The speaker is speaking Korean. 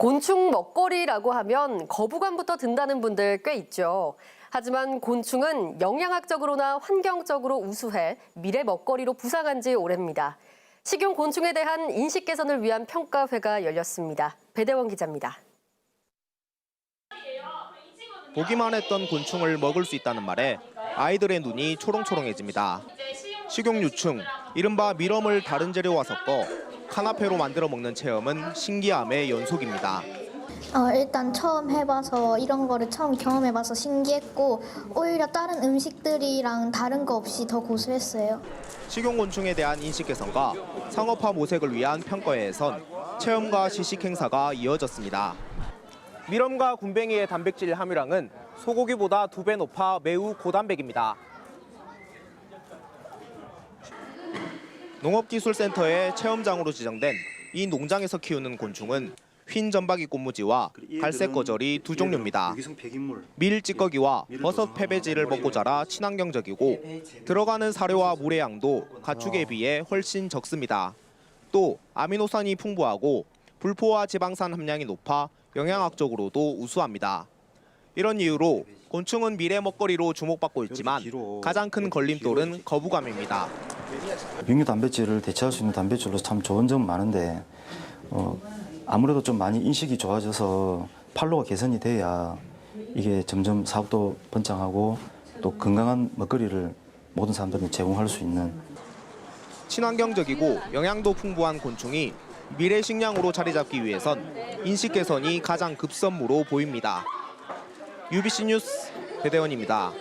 곤충 먹거리라고 하면 거부감부터 든다는 분들 꽤 있죠. 하지만 곤충은 영양학적으로나 환경적으로 우수해 미래 먹거리로 부상한 지 오래입니다. 식용 곤충에 대한 인식 개선을 위한 평가회가 열렸습니다. 배대원 기자입니다. 보기만 했던 곤충을 먹을 수 있다는 말에 아이들의 눈이 초롱초롱해집니다. 식용 유충, 이른바 미럼을 다른 재료와 섞어 카나페로 만들어 먹는 체험은 신기함의 연속입니다. 어, 일단 처음 해봐서 이런 거를 처음 경험해봐서 신기했고 오히려 다른 음식들이랑 다른 거 없이 더 고소했어요. 식용곤충에 대한 인식 개선과 상업화 모색을 위한 평가회에선 체험과 시식 행사가 이어졌습니다. 미럼과 굼벵이의 단백질 함유량은 소고기보다 두 배 높아 매우 고단백입니다. 농업기술센터의 체험장으로 지정된 이 농장에서 키우는 곤충은 흰 점박이 꽃무지와 갈색 거절이 두 종류입니다. 밀 찌꺼기와 버섯 패배지를 먹고 자라 친환경적이고 들어가는 사료와 물의 양도 가축에 비해 훨씬 적습니다. 또 아미노산이 풍부하고 불포화 지방산 함량이 높아 영양학적으로도 우수합니다. 이런 이유로 곤충은 미래 먹거리로 주목받고 있지만 가장 큰 걸림돌은 거부감입니다. 육류 단백질을 대체할 수 있는 단백질로 참 좋은 점은 많은데 어, 아무래도 좀 많이 인식이 좋아져서 팔로가 개선이 돼야 이게 점점 사업도 번창하고 또 건강한 먹거리를 모든 사람들이 제공할 수 있는 친환경적이고 영양도 풍부한 곤충이 미래 식량으로 자리 잡기 위해선 인식 개선이 가장 급선무로 보입니다. UBC 뉴스 배대원입니다.